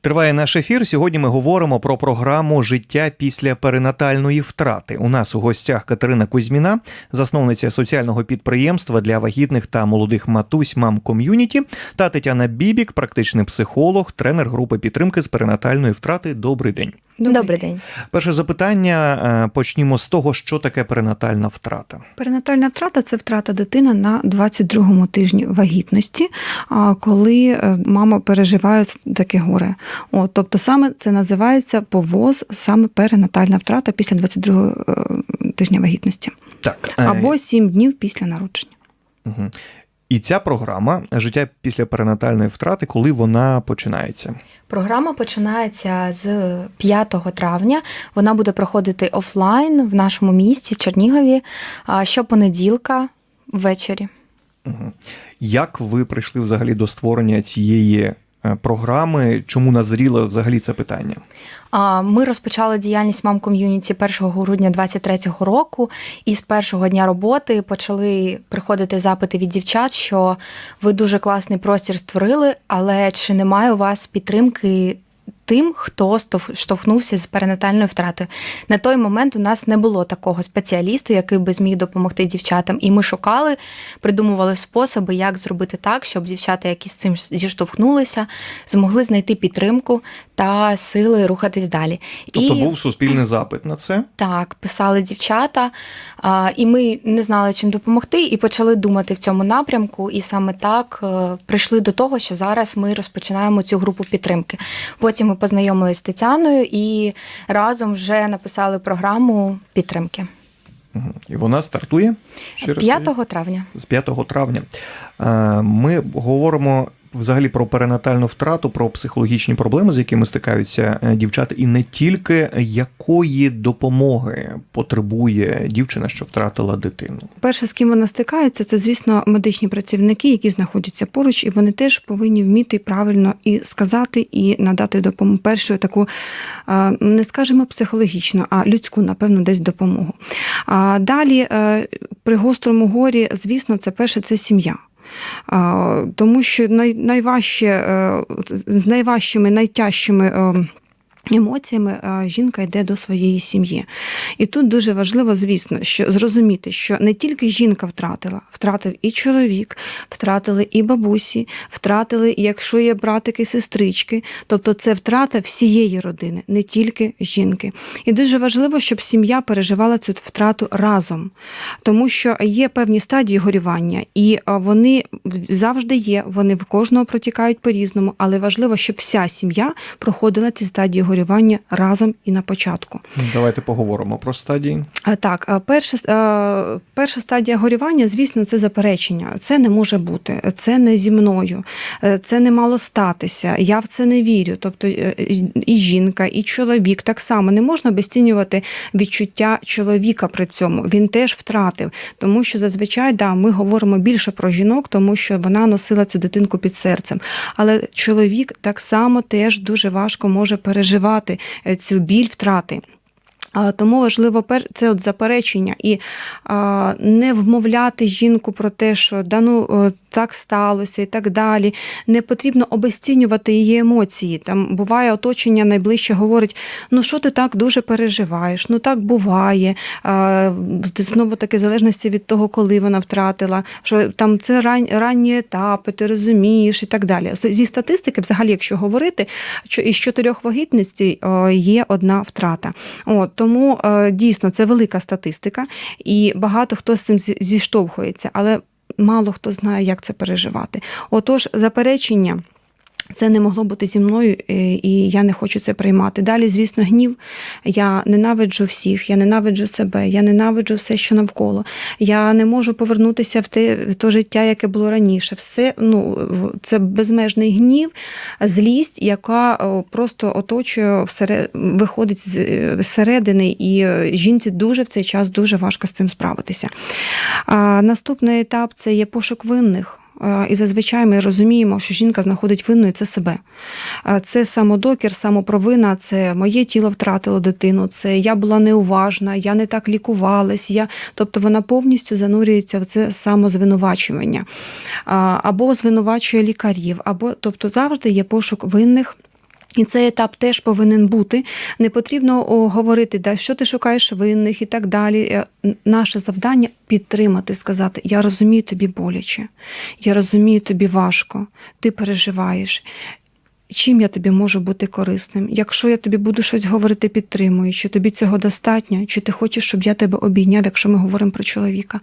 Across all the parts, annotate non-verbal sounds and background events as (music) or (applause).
Триває наш ефір. Сьогодні ми говоримо про програму Життя після перинатальної втрати. У нас у гостях Катерина Кузьміна, засновниця соціального підприємства для вагітних та молодих матусь мам ком'юніті, та Тетяна Бібік, практичний психолог, тренер групи підтримки з перинатальної втрати. Добрий день. Добрий, день. Перше запитання. е, Почнімо з того, що таке перинатальна втрата. Перинатальна втрата це втрата дитини на 22-му тижні вагітності, а, коли е, мама переживає таке горе. От, тобто саме це називається повоз, саме перинатальна втрата після 22-го е, тижня вагітності. Так е, Або 7 днів після народження. Мгм. І ця програма життя після перинатальної втрати, коли вона починається. Програма починається з 5 травня. Вона буде проходити офлайн в нашому місті Чернігові щопонеділка ввечері. Мгм. Як ви прийшли взагалі до створення цієї програми? Чому назріло взагалі це питання? Ми розпочали діяльність мам ком'юніті 1 грудня 2023 року, і з першого дня роботи почали приходити запити від дівчат, що ви дуже класний простір створили, але чи немає у вас підтримки? Тим, хто штовхнувся з перинатальною втратою. На той момент у нас не було такого спеціалісту, який би зміг допомогти дівчатам. І ми шукали, придумували способи, як зробити так, щоб дівчата, які з цим зіштовхнулися, змогли знайти підтримку та сили рухатись далі. Тобто був суспільний запит на це. Так, писали дівчата, і ми не знали, чим допомогти, і почали думати в цьому напрямку. І саме так е, прийшли до того, що зараз ми розпочинаємо цю групу підтримки. Потім ми познайомилися з Тетяною і разом вже написали програму підтримки І вона стартує через 5 травня. з 5 травня. Е, Ми говоримо взагалі про перинатальну втрату, про психологічні проблеми, з якими стикаються е, дівчата, і не тільки якої допомоги потребує дівчина, що втратила дитину. Перше, з ким вона стикається, це, звісно, медичні працівники, які знаходяться поруч, і вони теж повинні вміти правильно і сказати, і надати допомогу. Першу таку, е, не скажемо психологічну, а людську, напевно, десь допомогу. А далі, е, при гострому горі, звісно, це перше це сім'я. Тому що най, найважче, е, з найважчими, найтяжчими. Емоціями жінка йде до своєї сім'ї. І тут дуже важливо, звісно, що зрозуміти, що не тільки жінка втратила, втратив і чоловік, втратили і бабусі, втратили, якщо є братики, сестрички. Тобто це втрата всієї родини, не тільки жінки. І дуже важливо, щоб сім'я переживала цю втрату разом, тому що є певні стадії горювання, і вони завжди є, вони в кожного протікають по-різному, але важливо, щоб вся сім'я проходила ці стадії горювання разом і на початку. Давайте поговоримо про стадії. Так, перша, перша стадія горювання, звісно, це заперечення. Це не може бути, це не зі мною, е, це не мало статися. Я в це не вірю. Тобто е, і жінка, і чоловік так само не можна обесцінювати відчуття чоловіка при цьому. Він теж втратив, тому що зазвичай да, ми говоримо більше про жінок, тому що вона носила цю дитинку під серцем. Але чоловік так само теж дуже важко може переживати е, цю біль втрати. Тому важливо це от заперечення і не вмовляти жінку про те, що да ну о, так сталося і так далі. Не потрібно обесцінювати її емоції. Там буває оточення найближче говорить: ну що ти так дуже переживаєш? Ну так буває. Знову таки в залежності від того, коли вона втратила, що там це ран, ранні етапи, ти розумієш і так далі. Зі статистики, взагалі, якщо говорити, що із чотирьох вагітностей є одна втрата. От, тому е, дійсно це велика статистика, і багато хто з цим зіштовхується, але мало хто знає, як це переживати. Отож, заперечення. Це не могло бути зі мною, е, і я не хочу це приймати. Далі, звісно, гнів. Я ненавиджу всіх, я ненавиджу себе, я ненавиджу все, що навколо. Я не можу повернутися в те, в те життя, яке було раніше. Все ну це безмежний гнів, злість, яка просто оточує всере- виходить з- е, зсередини, і е, жінці дуже в цей час дуже важко з цим справитися. А, наступний етап це є пошук винних. Е, І зазвичай ми розуміємо, що жінка знаходить винною це себе. Е, Це самодокір, самопровина, це моє тіло втратило дитину, це я була неуважна, я не так лікувалась. Я... Тобто вона повністю занурюється в це самозвинувачування. Або звинувачує лікарів, або тобто завжди є пошук винних. І цей етап теж повинен бути. Не потрібно говорити, да, що ти шукаєш винних і так далі. Е, Наше завдання підтримати, сказати: Я розумію тобі боляче, я розумію тобі важко, ти переживаєш. Чим я тобі можу бути корисним? Якщо я тобі буду щось говорити, підтримую, чи тобі цього достатньо, чи ти хочеш, щоб я тебе обійняв, якщо ми говоримо про чоловіка,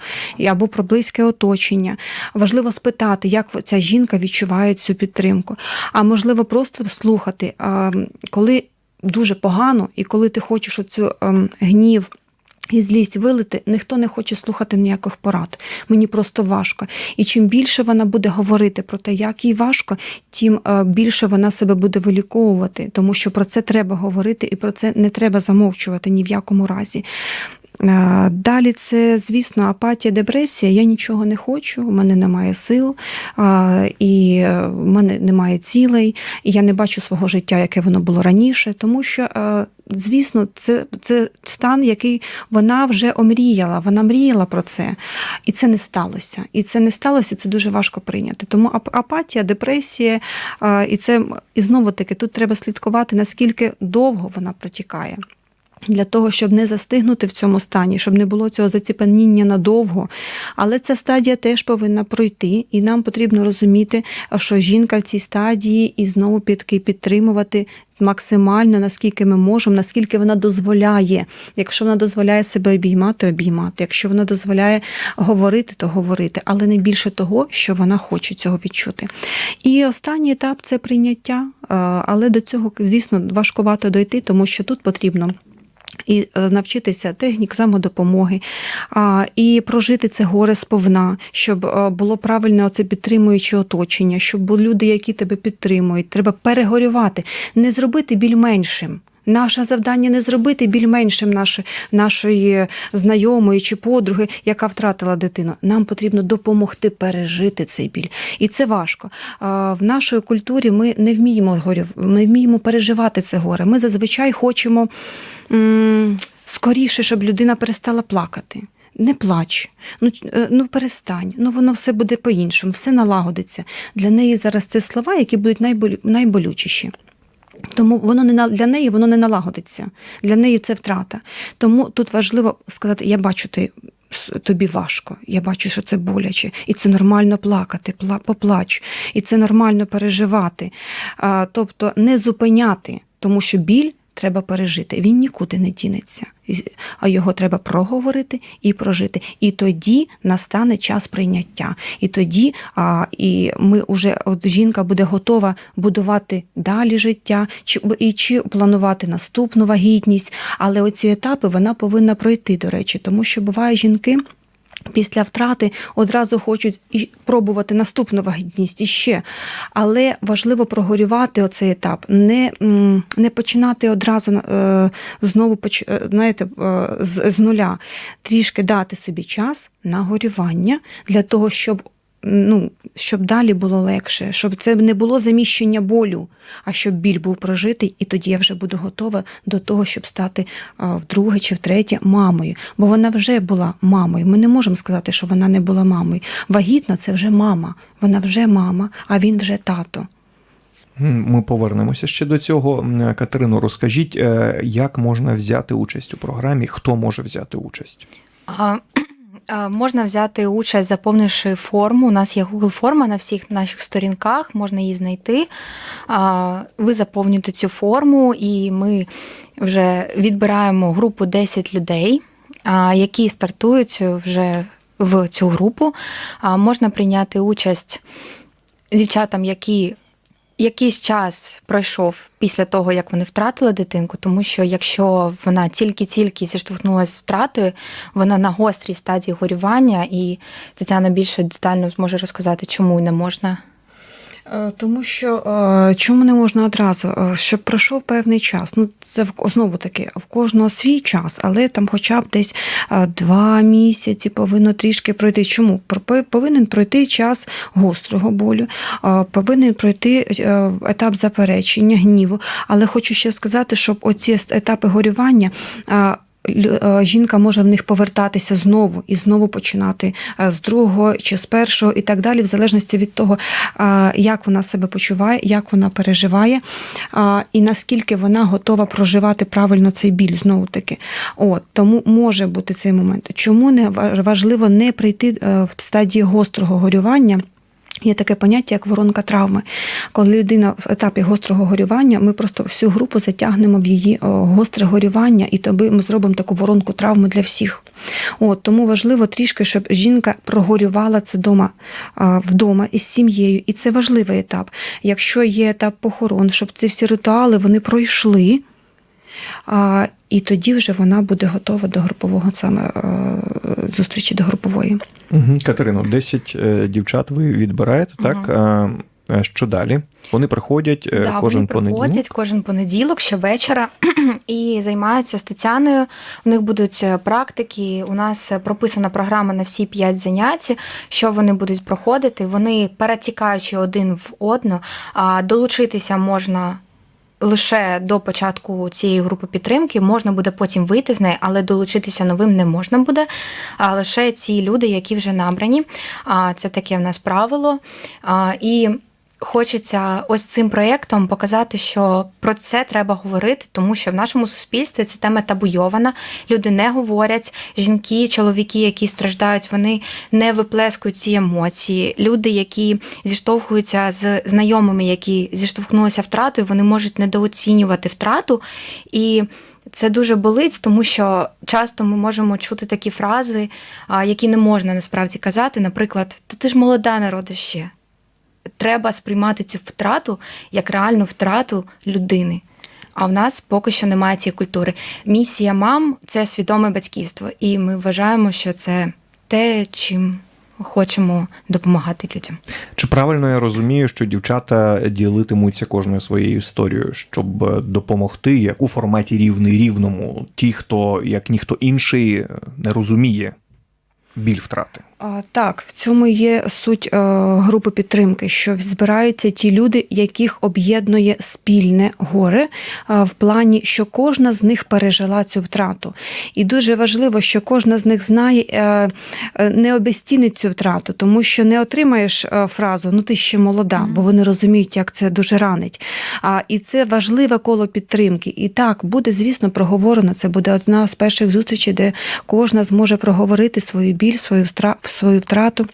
або про близьке оточення. Важливо спитати, як ця жінка відчуває цю підтримку. А можливо, просто слухати, коли дуже погано, і коли ти хочеш оцю ем, гнів. І злість вилити, ніхто не хоче слухати ніяких порад. Мені просто важко. І чим більше вона буде говорити про те, як їй важко, тим е, більше вона себе буде виліковувати, тому що про це треба говорити і про це не треба замовчувати ні в якому разі. Далі це, звісно, апатія, депресія. Я нічого не хочу, у мене немає сил, і в мене немає цілей, і я не бачу свого життя, яке воно було раніше, тому що. Звісно, це, це стан, який вона вже омріяла. Вона мріяла про це, і це не сталося. І це не сталося, це дуже важко прийняти. Тому апатія, депресія, і це і знову таки тут треба слідкувати, наскільки довго вона протікає. Для того, щоб не застигнути в цьому стані, щоб не було цього заціпаніння надовго. Але ця стадія теж повинна пройти, і нам потрібно розуміти, що жінка в цій стадії і знову підки підтримувати максимально, наскільки ми можемо, наскільки вона дозволяє. Якщо вона дозволяє себе обіймати, обіймати. Якщо вона дозволяє говорити, то говорити, але не більше того, що вона хоче цього відчути. І останній етап це прийняття, е, але до цього, звісно, важкувато дойти, тому що тут потрібно і е, навчитися технік самодопомоги, і прожити це горе сповна, щоб е, було правильне оце підтримуюче оточення, щоб були люди, які тебе підтримують. Треба перегорювати, не зробити біль меншим. Наше завдання не зробити біль меншим нашої, нашої знайомої чи подруги, яка втратила дитину. Нам потрібно допомогти пережити цей біль. І це важко. В нашій культурі ми не вміємо горю, ми вміємо переживати це горе. Ми зазвичай хочемо скоріше, щоб людина перестала плакати. Не плач, ну, е, ну перестань, ну воно все буде по-іншому, все налагодиться. Для неї зараз це слова, які будуть найболю, найболючіші. Тому воно не для неї воно не налагодиться. Для неї це втрата. Тому тут важливо сказати: я бачу ти. Тобі важко, я бачу, що це боляче, і це нормально плакати, пла- поплач, і це нормально переживати. Тобто не зупиняти, тому що біль треба пережити. Він нікуди не дінеться, а його треба проговорити і прожити. І тоді настане час прийняття. І тоді а, і ми вже от жінка буде готова будувати далі життя, чи і чи планувати наступну вагітність. Але оці етапи вона повинна пройти, до речі, тому що буває жінки. Після втрати одразу хочуть і пробувати наступну вагітність іще. Але важливо прогорювати оцей етап, не, не починати одразу е, знову е, знаєте, е, з, з нуля. Трішки дати собі час на горювання для того, щоб. Ну, щоб далі було легше, щоб це не було заміщення болю, а щоб біль був прожитий, і тоді я вже буду готова до того, щоб стати вдруге чи втретє мамою. Бо вона вже була мамою. Ми не можемо сказати, що вона не була мамою. Вагітна це вже мама. Вона вже мама, а він вже тато. Ми повернемося ще до цього. М, Катерино, розкажіть, е, як можна взяти участь у програмі, хто може взяти участь? Можна взяти участь, заповнивши форму. У нас є Google форма на всіх наших сторінках, можна її знайти. Ви заповнюєте цю форму, і ми вже відбираємо групу 10 людей, які стартують вже в цю групу. Можна прийняти участь дівчатам, які якийсь час пройшов після того, як вони втратили дитинку, тому що якщо вона тільки-тільки зіштовхнулася з втратою, вона на гострій стадії горювання, і Тетяна більше детально зможе розказати, чому не можна. Е, Тому що е, чому не можна одразу? Е, Щоб пройшов певний час. Ну це знову таки в кожного свій час, але там, хоча б десь два місяці повинно трішки пройти. Чому повинен пройти час гострого болю, повинен пройти етап заперечення, гніву. Але хочу ще сказати, щоб оці етапи горювання. Е, жінка може в них повертатися знову і знову починати е, з другого чи з першого, і так далі, в залежності від того, е, як вона себе почуває, як вона переживає, і наскільки вона готова проживати правильно цей біль знову таки. От тому може бути цей момент. Чому не ва- важливо не прийти в стадії гострого горювання? Є таке поняття, як воронка травми. Коли людина в етапі гострого горювання, ми просто всю групу затягнемо в її гостре горювання, і тоді ми зробимо таку воронку травми для всіх. От, тому важливо трішки, щоб жінка прогорювала це дома, вдома із сім'єю. І це важливий етап. Якщо є етап похорон, щоб ці всі ритуали вони пройшли. А, і тоді вже вона буде готова до групового саме е, зустрічі до групової. Угу. Катерино, 10 е, дівчат ви відбираєте, так? А, е, що далі? Вони приходять е, Да, кожен вони понеділок. приходять кожен понеділок, щовечора (clears throat) і займаються з Тетяною. У них будуть практики. У нас прописана програма на всі п'ять занять, що вони будуть проходити. Вони перетікаючи один в одну, а долучитися можна. Лише до початку цієї групи підтримки можна буде потім вийти з неї, але долучитися новим не можна буде. А лише ці люди, які вже набрані. А це таке в нас правило. І хочеться ось цим проєктом показати, що про це треба говорити, тому що в нашому суспільстві ця тема табуйована. Люди не говорять. Жінки, чоловіки, які страждають, вони не виплескують ці емоції. Люди, які зіштовхуються з знайомими, які зіштовхнулися втратою, вони можуть недооцінювати втрату і. Це дуже болить, тому що часто ми можемо чути такі фрази, які не можна насправді казати. Наприклад, та ти ж молода народа ще треба сприймати цю втрату як реальну втрату людини. А в нас поки що немає цієї культури. Місія мам це свідоме батьківство, і ми вважаємо, що це те, чим хочемо допомагати людям. Чи правильно я розумію, що дівчата ділитимуться кожною своєю історією, щоб допомогти як у форматі рівний рівному, ті, хто як ніхто інший не розуміє біль втрати? Так, в цьому є суть е, групи підтримки, що збираються ті люди, яких об'єднує спільне горе, е, в плані, що кожна з них пережила цю втрату. І дуже важливо, що кожна з них знає, е, не обезцінить цю втрату, тому що не отримаєш фразу Ну ти ще молода, бо вони розуміють, як це дуже ранить. І це важливе коло підтримки. І так, буде, звісно, проговорено. Це буде одна з перших зустрічей, де кожна зможе проговорити свою біль, свою втра- свою втрату.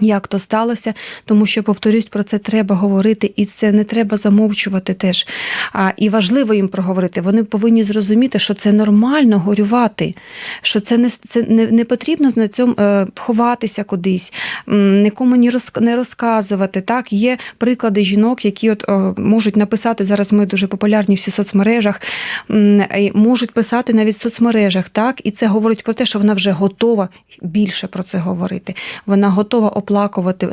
Як то сталося, тому що повторюсь, про це треба говорити, і це не треба замовчувати теж. А, і важливо їм проговорити. Вони повинні зрозуміти, що це нормально горювати, що це не це не, не потрібно на цьому е, ховатися кудись, нікому ні роз, не розказувати. Так, є приклади жінок, які от е, можуть написати зараз. Ми дуже популярні всі соцмережах, і можуть писати навіть в соцмережах, так, і це говорить про те, що вона вже готова більше про це говорити. Вона готова оплакувати,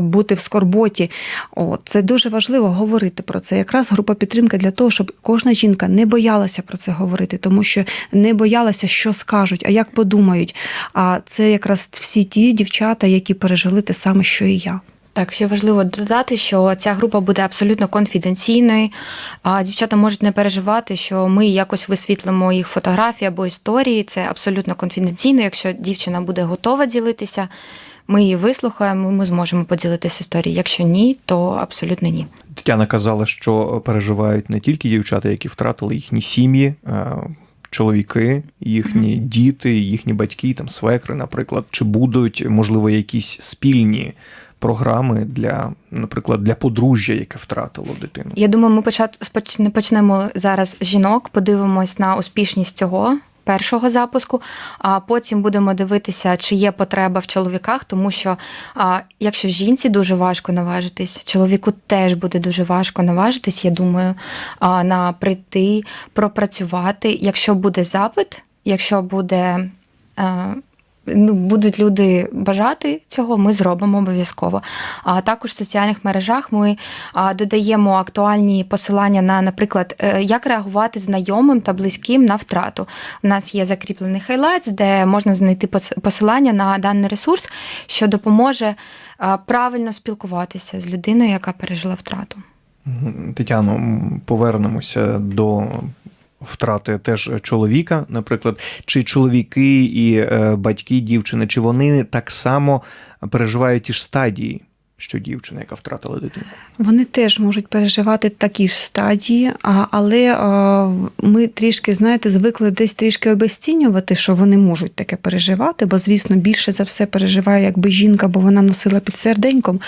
бути в скорботі. От, це дуже важливо говорити про це. Якраз група підтримки для того, щоб кожна жінка не боялася про це говорити, тому що не боялася, що скажуть, а як подумають. А це якраз всі ті дівчата, які пережили те саме, що і я. Так, ще важливо додати, що ця група буде абсолютно конфіденційною. А дівчата можуть не переживати, що ми якось висвітлимо їх фотографії або історії. Це абсолютно конфіденційно. Якщо дівчина буде готова ділитися, ми її вислухаємо, ми зможемо поділитися історією. Якщо ні, то абсолютно ні. Тетяна казала, що переживають не тільки дівчата, які втратили їхні сім'ї, е, чоловіки, їхні діти, їхні батьки, там свекри, наприклад. Чи будуть, можливо, якісь спільні програми для, наприклад, для подружжя, яке втратило дитину? Я думаю, ми почат- почнемо зараз жінок, подивимось на успішність цього. Першого запуску, а потім будемо дивитися, чи є потреба в чоловіках, тому що а, якщо жінці дуже важко наважитись, чоловіку теж буде дуже важко наважитись, я думаю, а, на прийти, пропрацювати. Якщо буде запит, якщо буде. А, Ну, будуть люди бажати цього, ми зробимо обов'язково. А також в соціальних мережах ми додаємо актуальні посилання на, наприклад, е, як реагувати знайомим та близьким на втрату. У нас є закріплений хайлайтс, де можна знайти посилання на даний ресурс, що допоможе правильно спілкуватися з людиною, яка пережила втрату. Тетяно, повернемося до втрати теж чоловіка, наприклад, чи чоловіки і е, батьки дівчини, чи вони так само переживають ті ж стадії, що дівчина, яка втратила дитину? Вони теж можуть переживати такі ж стадії, але ми трішки, знаєте, звикли десь трішки обесцінювати, що вони можуть таке переживати, бо, звісно, більше за все переживає якби жінка, бо вона носила під серденьком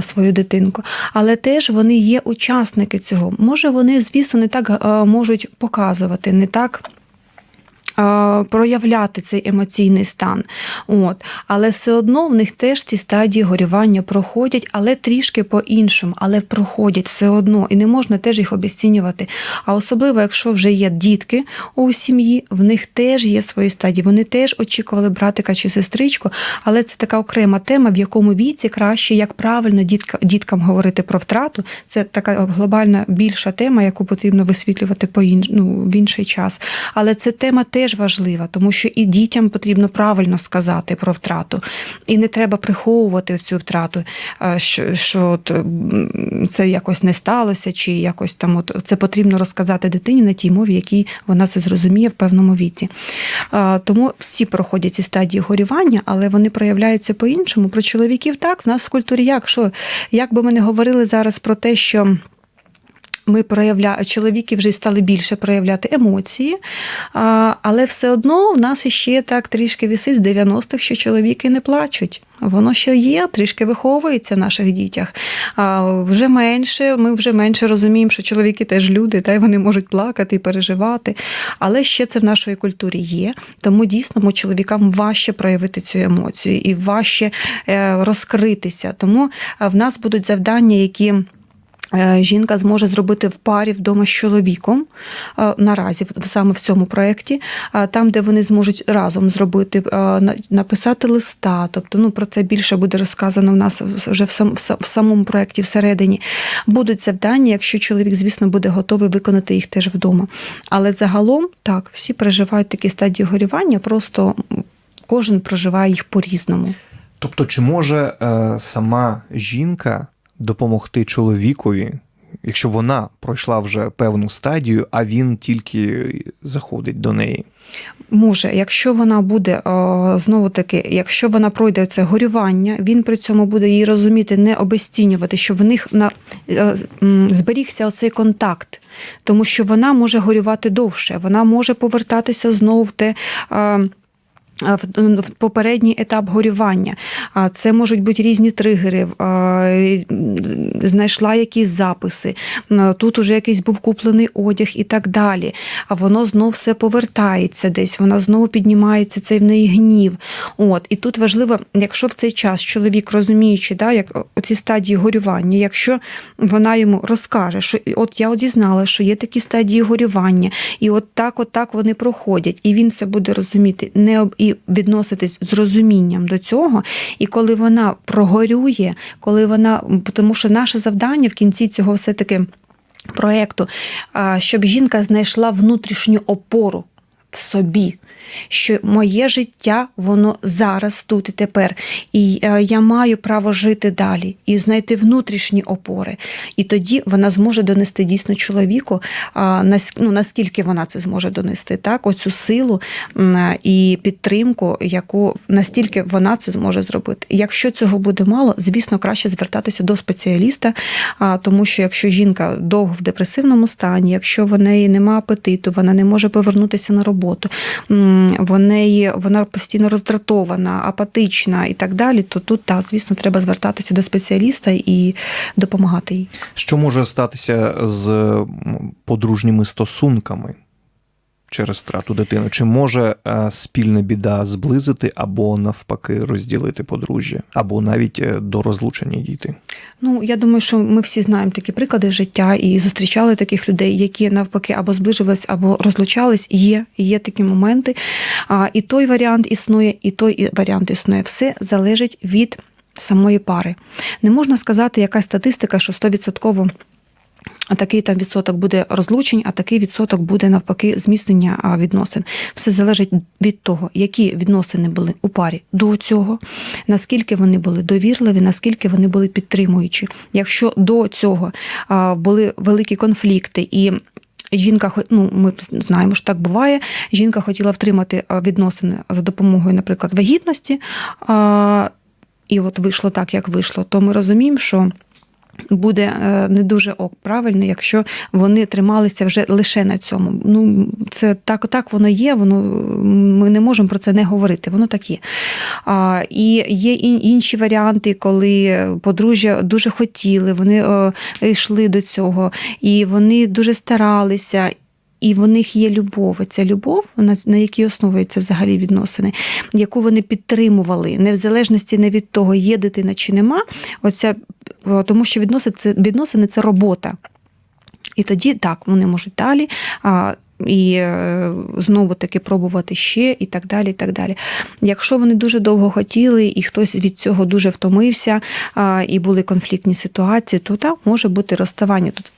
свою дитинку. Але теж вони є учасники цього. Може, вони, звісно, не так можуть показувати, не так. Проявляти цей емоційний стан, от але все одно в них теж ці стадії горювання проходять, але трішки по-іншому, але проходять все одно, і не можна теж їх обесцінювати. А особливо, якщо вже є дітки у сім'ї, в них теж є свої стадії. Вони теж очікували братика чи сестричку, але це така окрема тема, в якому віці краще, як правильно дітка, діткам говорити про втрату. Це така глобальна більша тема, яку потрібно висвітлювати по ін, ну, в інший час. Але ця тема теж важлива, тому що і дітям потрібно правильно сказати про втрату. І не треба приховувати цю втрату, е, що, що це якось не сталося, чи якось там от це потрібно розказати дитині на тій мові, якій вона це зрозуміє в певному віці. Е, Тому всі проходять ці стадії горювання, але вони проявляються по-іншому. Про чоловіків так, в нас в культурі як? Що, як би ми не говорили зараз про те, що. Ми проявля... чоловіки вже стали більше проявляти емоції, але все одно в нас іще так трішки вісить з 90-х, що чоловіки не плачуть. Воно ще є, трішки виховується в наших дітях. А, вже менше, ми вже менше розуміємо, що чоловіки теж люди, та й вони можуть плакати і переживати. Але ще це в нашій культурі є. Тому дійсно чоловікам важче проявити цю емоцію і важче е, розкритися. Тому е, в нас будуть завдання, які. Е, Жінка зможе зробити в парі вдома з чоловіком е, наразі, саме в цьому проєкті, е, там, де вони зможуть разом зробити, написати листа. Тобто, ну про це більше буде розказано в нас вже в, сам, в самому проєкті всередині. Будуть завдання, якщо чоловік, звісно, буде готовий виконати їх теж вдома. Але загалом так, всі переживають такі стадії горювання, просто кожен проживає їх по-різному. Тобто, чи може е, сама жінка допомогти чоловікові, якщо вона пройшла вже певну стадію, а він тільки заходить до неї? Може, якщо вона буде знову таки, якщо вона пройде це горювання, він при цьому буде її розуміти, не обесцінювати, що в них на е, зберігся оцей контакт, тому що вона може горювати довше, вона може повертатися знову в те. Е, в попередній етап горювання. Це можуть бути різні тригери. Знайшла якісь записи, тут уже якийсь був куплений одяг і так далі. А воно знов все повертається десь, вона знову піднімається цей в неї гнів. От і тут важливо, якщо в цей час чоловік розуміючи, да, як оці стадії горювання, якщо вона йому розкаже, що от я от дізнала, що є такі стадії горювання, і от так, от так вони проходять, і він це буде розуміти, не об- відноситись з розумінням до цього. І коли вона прогорює, коли вона, тому що наше завдання в кінці цього все таки проєкту, щоб жінка знайшла внутрішню опору в собі. Що моє життя, воно зараз тут і тепер, і е, я маю право жити далі і знайти внутрішні опори. І тоді вона зможе донести дійсно чоловіку, ну, наскільки вона це зможе донести, так, оцю силу і підтримку, яку настільки вона це зможе зробити. Якщо цього буде мало, звісно, краще звертатися до спеціаліста, тому що якщо жінка довго в депресивному стані, якщо в неї немає апетиту, вона не може повернутися на роботу, м, в вона постійно роздратована, апатична і так далі, то тут, та, звісно, треба звертатися до спеціаліста і допомагати їй. Що може статися з подружніми стосунками через втрату дитини? Чи може е, спільна біда зблизити або навпаки розділити подружжя, або навіть е, до розлучення дійти? Ну, я думаю, що ми всі знаємо такі приклади життя і зустрічали таких людей, які навпаки або зближувались, або розлучались. Є, є такі моменти. А, і той варіант існує, і той варіант існує. Все залежить від самої пари. Не можна сказати, якась статистика, що 100% а такий там відсоток буде розлучень, а такий відсоток буде навпаки зміцнення відносин. Все залежить від того, які відносини були у парі до цього, наскільки вони були довірливі, наскільки вони були підтримуючі. Якщо до цього були великі конфлікти і Жінка ну, ми знаємо, що так буває. Жінка хотіла втримати відносини за допомогою, наприклад, вагітності, і от вийшло так, як вийшло. То ми розуміємо, що буде е, не дуже правильно, якщо вони трималися вже лише на цьому. Ну, це так, так воно є, воно, ми не можемо про це не говорити, воно так є. А, і є інші варіанти, коли подружжя дуже хотіли, вони е, йшли до цього, і вони дуже старалися. І в них є любов. Ця любов, на, якій основуються взагалі відносини, яку вони підтримували, не в залежності не від того, є дитина чи нема. Оця, тому що відносини це, відносини це робота. І тоді так, вони можуть далі. І е, знову таки пробувати ще, і так далі. і так далі. Якщо вони дуже довго хотіли, і хтось від цього дуже втомився, і були конфліктні ситуації, то так може бути розставання. Тут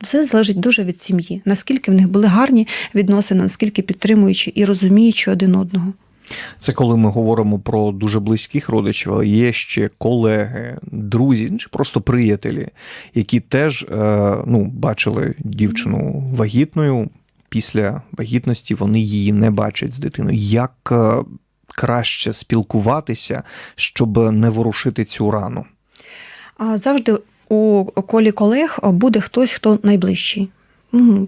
все залежить дуже від сім'ї, наскільки в них були гарні відносини, наскільки підтримуючі і розуміючи один одного. Це коли ми говоримо про дуже близьких родичів, але є ще колеги, друзі чи просто приятелі, які теж е, ну, бачили дівчину вагітною. Після вагітності вони її не бачать з дитиною. Як е, краще спілкуватися, щоб не ворушити цю рану? Завжди у колі колег буде хтось, хто найближчий.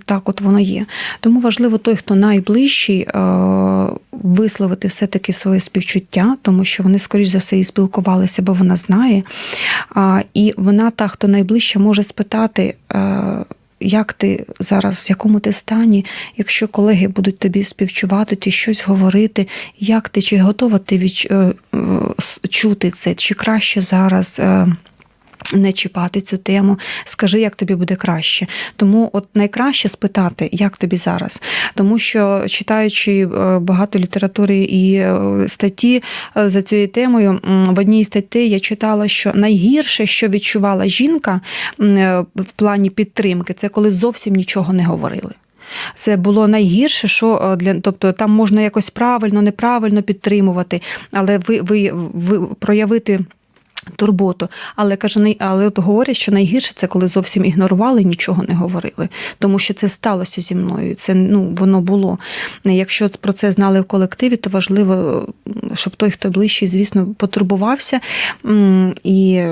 Так, от воно є. Тому важливо той, хто найближчий, е, висловити все-таки своє співчуття, тому що вони, скоріш за все, і спілкувалися, бо вона знає. І вона, та, хто найближче, може спитати. е, Як ти зараз, в якому ти стані, якщо колеги будуть тобі співчувати чи щось говорити, як ти, чи готова ти відч... е, це, чи краще зараз не чіпати цю тему, скажи, як тобі буде краще. Тому от найкраще спитати, як тобі зараз. Тому що читаючи е, багато літератури і е, статті е, за цією темою, в одній статті я читала, що найгірше, що відчувала жінка в плані підтримки, це коли зовсім нічого не говорили. Це було найгірше, що для тобто там можна якось правильно, неправильно підтримувати, але ви, ви, ви проявити. Турботу, але каже, але от говорять, що найгірше це коли зовсім ігнорували, нічого не говорили, тому що це сталося зі мною. Це ну воно було. Якщо про це знали в колективі, то важливо, щоб той, хто ближчий, звісно, потурбувався і.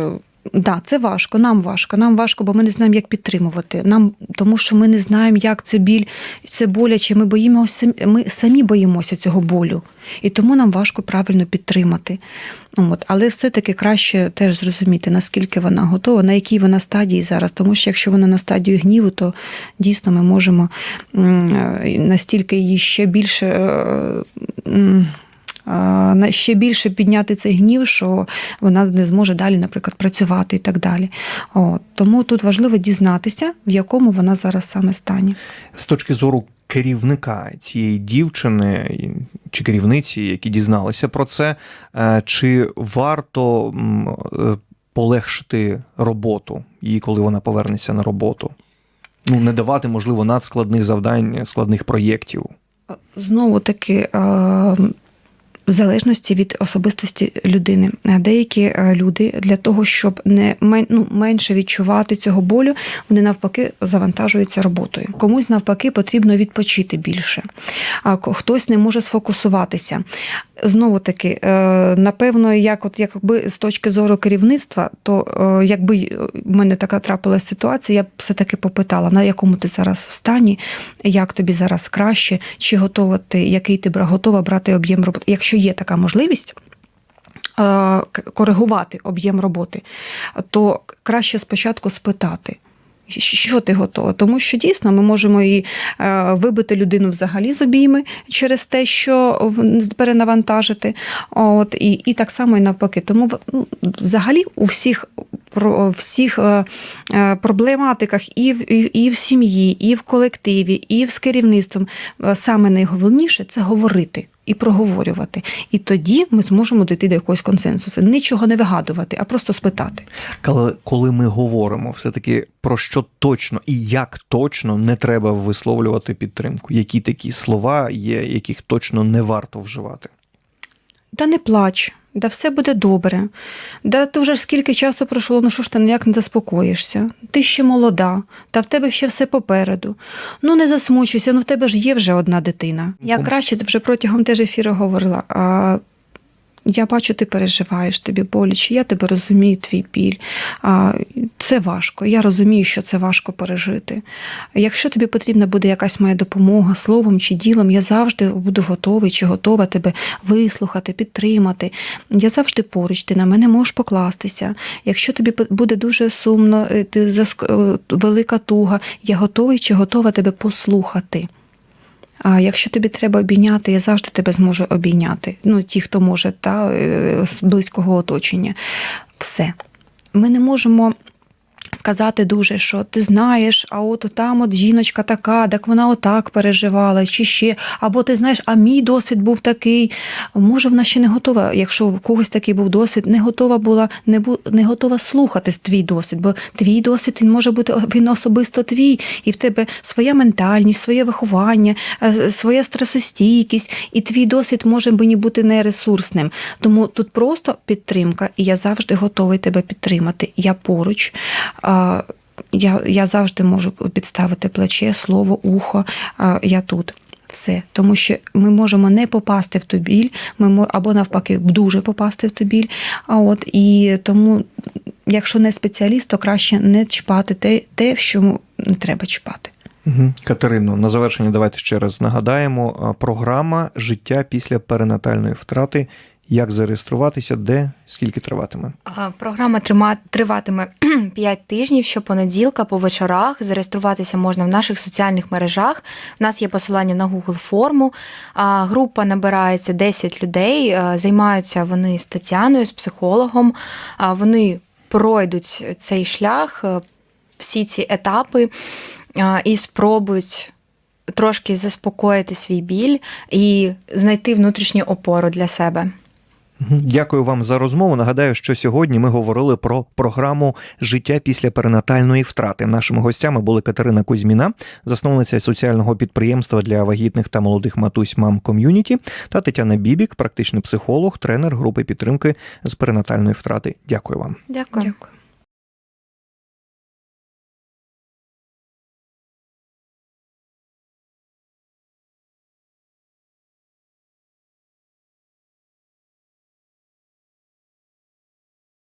Да, це важко, нам важко. Нам важко, бо ми не знаємо, як підтримувати. Нам, тому що ми не знаємо, як це біль, це боляче. Ми боїмося, ми самі боїмося цього болю. І тому нам важко правильно підтримати. От. Але все-таки краще теж зрозуміти, наскільки вона готова, на якій вона стадії зараз. Тому що якщо вона на стадію гніву, то дійсно ми можемо е, настільки її ще більше. Ще більше підняти цей гнів, що вона не зможе далі, наприклад, працювати і так далі. От. Тому тут важливо дізнатися, в якому вона зараз саме стані. З точки зору керівника цієї дівчини чи керівниці, які дізналися про це, е, чи варто е, полегшити роботу їй, коли вона повернеться на роботу? Ну, не давати, можливо, надскладних завдань, складних проєктів. Знову таки. В залежності від особистості людини. Е, Деякі е, люди для того, щоб не ну, менше відчувати цього болю, вони навпаки завантажуються роботою. Комусь навпаки потрібно відпочити більше, а хтось не може сфокусуватися. Знову таки, е, напевно, як от якби з точки зору керівництва, то якби в мене така трапилася ситуація, я б все-таки попитала, на якому ти зараз стані, як тобі зараз краще, чи готова ти, який ти готова брати об'єм роботи. Якщо є така можливість. е, Коригувати об'єм роботи, то краще спочатку спитати, що ти готова. Тому що дійсно ми можемо і е, вибити людину взагалі з обійми через те, що перенавантажити. От, і, і так само і навпаки. Тому ну, взагалі у всіх всіх е, проблематиках і в, і, в сім'ї, і в колективі, і з керівництвом саме найголовніше це говорити. І проговорювати. І тоді ми зможемо дійти до якогось консенсусу. Нічого не вигадувати, а просто спитати. Коли, коли ми говоримо все-таки про що точно і як точно не треба висловлювати підтримку, які такі слова є, яких точно не варто вживати. Та не плач, Да все буде добре. Да ти вже скільки часу пройшло, ну що ж ти ніяк не заспокоїшся? Ти ще молода, та в тебе ще все попереду. Ну не засмучуйся, ну в тебе ж є вже одна дитина. Я краще вже протягом теж ефіру говорила. А, я бачу, ти переживаєш, тобі боляче, я тебе розумію, твій біль. Це важко. Я розумію, що це важко пережити. Якщо тобі потрібна буде якась моя допомога словом чи ділом, я завжди буду готовий чи готова тебе вислухати, підтримати. Я завжди поруч, ти на мене можеш покластися. Якщо тобі буде дуже сумно, е, ти е, велика туга, я готовий чи готова тебе послухати. А якщо тобі треба обійняти, я завжди тебе зможу обійняти. Ну, ті, хто може, та, е, з близького оточення. Все. Ми не можемо сказати дуже, що ти знаєш, а от там от жіночка така, так вона отак переживала, чи ще, або ти знаєш, а мій досвід був такий. Може, вона ще не готова, якщо в когось такий був досвід, не готова була, не, бу, не готова слухати твій досвід, бо твій досвід він може бути він особисто твій, і в тебе своя ментальність, своє виховання, е, своя стресостійкість, і твій досвід може мені бути нересурсним. Тому тут просто підтримка, і я завжди готовий тебе підтримати. Я поруч. Я, я завжди можу підставити плече, слово, ухо. Я тут. Все, тому що ми можемо не попасти в ту біль, ми мо- або навпаки дуже попасти в ту біль. А от і тому, якщо не спеціаліст, то краще не чіпати те, те що не треба чіпати. Угу. Катерино, на завершення давайте ще раз нагадаємо. Програма Життя після перинатальної втрати. Як зареєструватися, де, скільки триватиме? Програма трима- триватиме (clears throat) 5 тижнів щопонеділка по вечорах. Зареєструватися можна в наших соціальних мережах. У нас є посилання на Google форму. Група набирається 10 людей. Займаються вони з Тетяною, з психологом. Вони пройдуть цей шлях, е, всі ці етапи і спробують. Трошки заспокоїти свій біль і знайти внутрішню опору для себе. Дякую вам за розмову. Нагадаю, що сьогодні ми говорили про програму Життя після перинатальної втрати. Нашими гостями були Катерина Кузьміна, засновниця соціального підприємства для вагітних та молодих матусь Мам Ком'юніті, та Тетяна Бібік, практичний психолог, тренер групи підтримки з перинатальної втрати. Дякую вам. Дякую. Дякую.